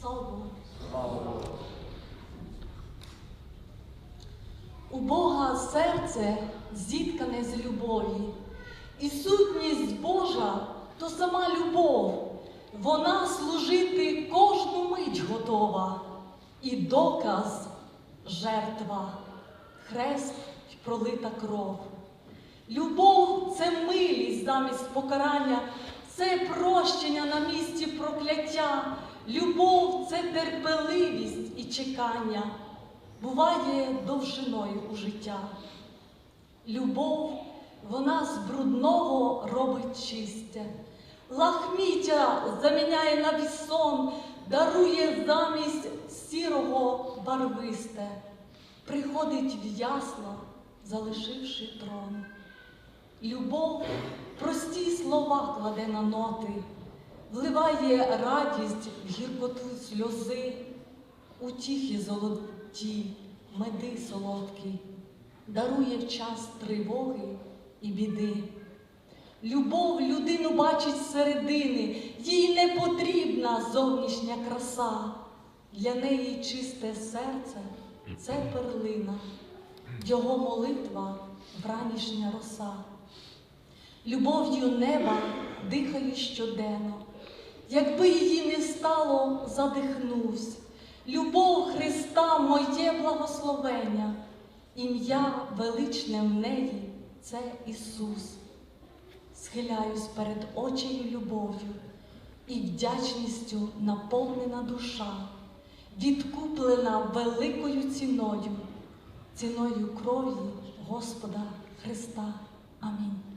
Слава Богу. Слава Богу. У Бога серце зіткане з любові, і сутність Божа то сама любов. Вона служити кожну мить готова, і доказ жертва, хрест й пролита кров. Любов це милість замість покарання, це прощення на місці прокляття. Любов це терпеливість і чекання, буває довжиною у життя. Любов, вона з брудного робить чисте, лахміття заміняє на вісон, дарує замість сірого барвисте, приходить в ясно, залишивши трон. Любов прості слова кладе на ноти, вливає радість в гіркоту сльози, утіхи золоті, меди солодкі, дарує в час тривоги і біди. Любов людину бачить зсередини, їй не потрібна зовнішня краса. Для неї чисте серце це перлина, його молитва вранішня роса. Любов'ю неба дихаю щоденно, якби її не стало, задихнусь. Любов Христа моє благословення, ім'я величне в неї це Ісус. Схиляюсь перед очею любов'ю і вдячністю наповнена душа, відкуплена великою ціною, ціною крові Господа Христа. Амінь.